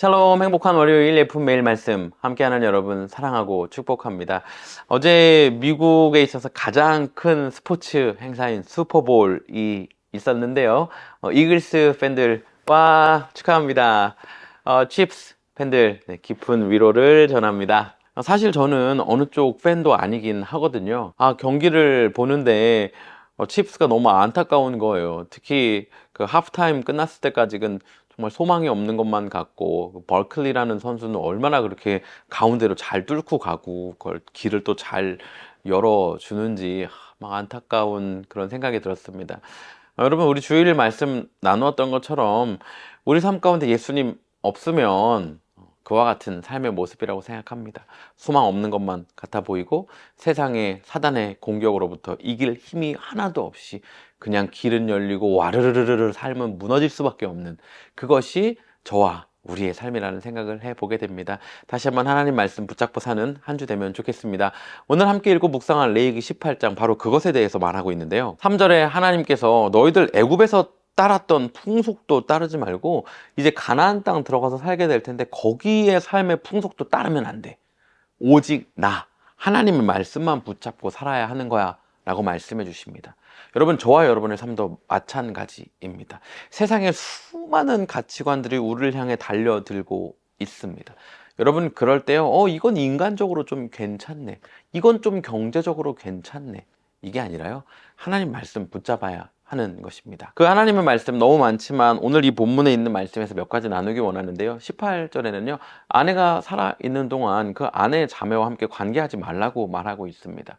샬롬 행복한 월요일 예쁜 매일 말씀 함께하는 여러분 사랑하고 축복합니다. 어제 미국에 있어서 가장 큰 스포츠 행사인 슈퍼볼이 있었는데요. 어, 이글스 팬들 와 축하합니다. 어, 칩스 팬들 네, 깊은 위로를 전합니다. 어, 사실 저는 어느 쪽 팬도 아니긴 하거든요. 아 경기를 보는데 어, 칩스가 너무 안타까운 거예요. 특히 그 하프타임 끝났을 때까지는 정말 소망이 없는 것만 같고 그 벌클리라는 선수는 얼마나 그렇게 가운데로 잘 뚫고 가고 그걸 길을 또 잘 열어주는지 막 안타까운 그런 생각이 들었습니다. 어, 여러분 우리 주일 말씀 나누었던 것처럼 우리 삶 가운데 예수님 없으면 그와 같은 삶의 모습이라고 생각합니다. 소망 없는 것만 같아 보이고 세상의 사단의 공격으로부터 이길 힘이 하나도 없이 그냥 길은 열리고 와르르르르 삶은 무너질 수밖에 없는 그것이 저와 우리의 삶이라는 생각을 해보게 됩니다. 다시 한번 하나님 말씀 붙잡고 사는 한 주 되면 좋겠습니다. 오늘 함께 읽고 묵상할 레이기 18장 바로 그것에 대해서 말하고 있는데요. 3절에 하나님께서 너희들 애굽에서 따랐던 풍속도 따르지 말고 이제 가나안 땅 들어가서 살게 될 텐데 거기에 삶의 풍속도 따르면 안 돼. 오직 나 하나님의 말씀만 붙잡고 살아야 하는 거야. 라고 말씀해 주십니다. 여러분, 저와 여러분의 삶도 마찬가지입니다. 세상에 수많은 가치관들이 우리를 향해 달려들고 있습니다. 여러분, 그럴 때요, 어, 이건 인간적으로 좀 괜찮네. 이건 좀 경제적으로 괜찮네. 이게 아니라요, 하나님 말씀 붙잡아야 하는 것입니다. 그 하나님의 말씀 너무 많지만 오늘 이 본문에 있는 말씀에서 몇 가지 나누기 원하는데요. 18절에는요. 아내가 살아 있는 동안 그 아내의 자매와 함께 관계하지 말라고 말하고 있습니다.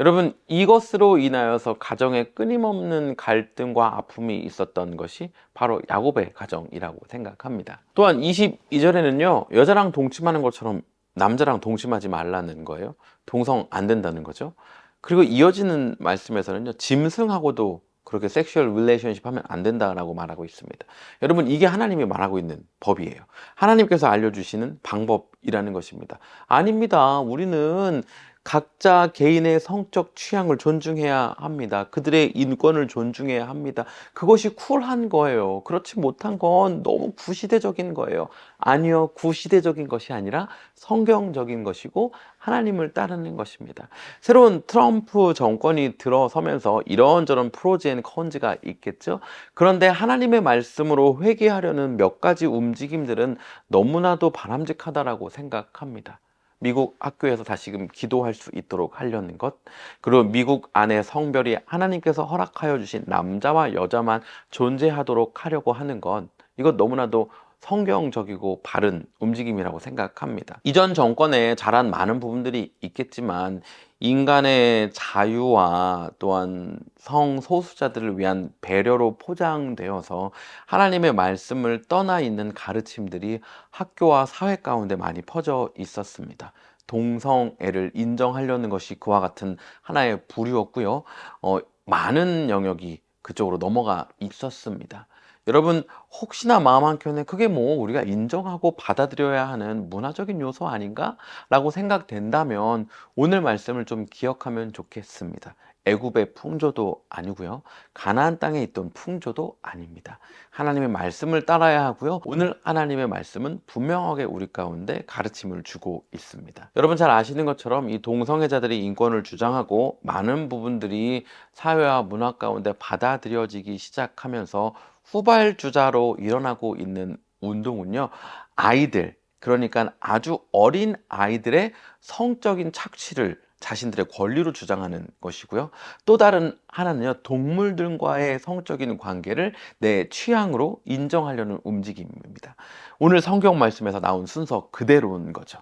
여러분 이것으로 인하여서 가정에 끊임없는 갈등과 아픔이 있었던 것이 바로 야곱의 가정이라고 생각합니다. 또한 22절에는요. 여자랑 동침하는 것처럼 남자랑 동침하지 말라는 거예요. 동성 안 된다는 거죠. 그리고 이어지는 말씀에서는요. 짐승하고도 그렇게 섹슈얼 릴레이션십 하면 안 된다라고 말하고 있습니다. 여러분 이게 하나님이 말하고 있는 법이에요. 하나님께서 알려주시는 방법이라는 것입니다. 아닙니다. 우리는 각자 개인의 성적 취향을 존중해야 합니다. 그들의 인권을 존중해야 합니다. 그것이 쿨한 거예요. 그렇지 못한 건 너무 구시대적인 거예요. 아니요, 구시대적인 것이 아니라 성경적인 것이고 하나님을 따르는 것입니다. 새로운 트럼프 정권이 들어서면서 이런저런 프로젠 컨지가 있겠죠. 그런데 하나님의 말씀으로 회개하려는 몇 가지 움직임들은 너무나도 바람직하다라고 생각합니다. 미국 학교에서 다시금 기도할 수 있도록 하려는 것, 그리고 미국 안에 성별이 하나님께서 허락하여 주신 남자와 여자만 존재하도록 하려고 하는 것, 이것 너무나도 성경적이고 바른 움직임이라고 생각합니다. 이전 정권에 잘한 많은 부분들이 있겠지만 인간의 자유와 또한 성소수자들을 위한 배려로 포장되어서 하나님의 말씀을 떠나 있는 가르침들이 학교와 사회 가운데 많이 퍼져 있었습니다. 동성애를 인정하려는 것이 그와 같은 하나의 부류였고요. 어, 많은 영역이 그쪽으로 넘어가 있었습니다. 여러분 혹시나 마음 한켠에 그게 뭐 우리가 인정하고 받아들여야 하는 문화적인 요소 아닌가? 라고 생각된다면 오늘 말씀을 좀 기억하면 좋겠습니다. 애굽의 풍조도 아니고요. 가나안 땅에 있던 풍조도 아닙니다. 하나님의 말씀을 따라야 하고요. 오늘 하나님의 말씀은 분명하게 우리 가운데 가르침을 주고 있습니다. 여러분 잘 아시는 것처럼 이 동성애자들이 인권을 주장하고 많은 부분들이 사회와 문화 가운데 받아들여지기 시작하면서 후발주자로 일어나고 있는 운동은요, 아이들, 그러니까 아주 어린 아이들의 성적인 착취를 자신들의 권리로 주장하는 것이고요. 또 다른 하나는요, 동물들과의 성적인 관계를 내 취향으로 인정하려는 움직임입니다. 오늘 성경 말씀에서 나온 순서 그대로인 거죠.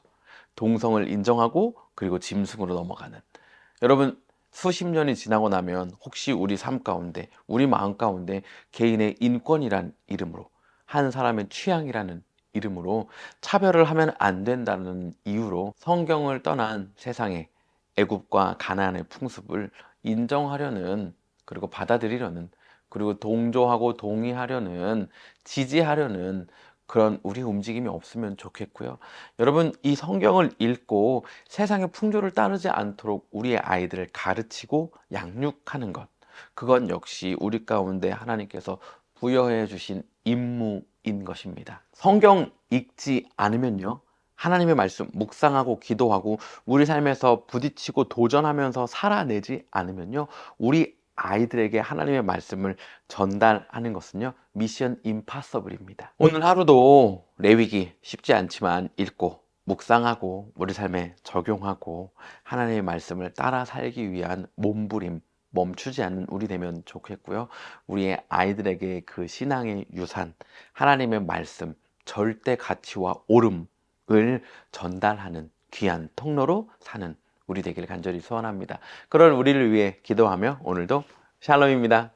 동성을 인정하고 그리고 짐승으로 넘어가는. 여러분, 수십 년이 지나고 나면 혹시 우리 삶 가운데, 우리 마음 가운데 개인의 인권이란 이름으로 한 사람의 취향이라는 이름으로 차별을 하면 안 된다는 이유로 성경을 떠난 세상의 애굽과 가나안의 풍습을 인정하려는 그리고 받아들이려는 그리고 동조하고 동의하려는 지지하려는 그런 우리 움직임이 없으면 좋겠고요. 여러분, 이 성경을 읽고 세상의 풍조를 따르지 않도록 우리의 아이들을 가르치고 양육하는 것. 그건 역시 우리 가운데 하나님께서 부여해 주신 임무인 것입니다. 성경 읽지 않으면요. 하나님의 말씀 묵상하고 기도하고 우리 삶에서 부딪히고 도전하면서 살아내지 않으면요. 우리 아이들에게 하나님의 말씀을 전달하는 것은요. 미션 임파서블입니다. 오늘 하루도 레위기 쉽지 않지만 읽고 묵상하고 우리 삶에 적용하고 하나님의 말씀을 따라 살기 위한 몸부림 멈추지 않는 우리 되면 좋겠고요. 우리의 아이들에게 그 신앙의 유산, 하나님의 말씀, 절대 가치와 옳음 을 전달하는 귀한 통로로 사는 우리 되기를 간절히 소원합니다. 그런 우리를 위해 기도하며 오늘도 샬롬입니다.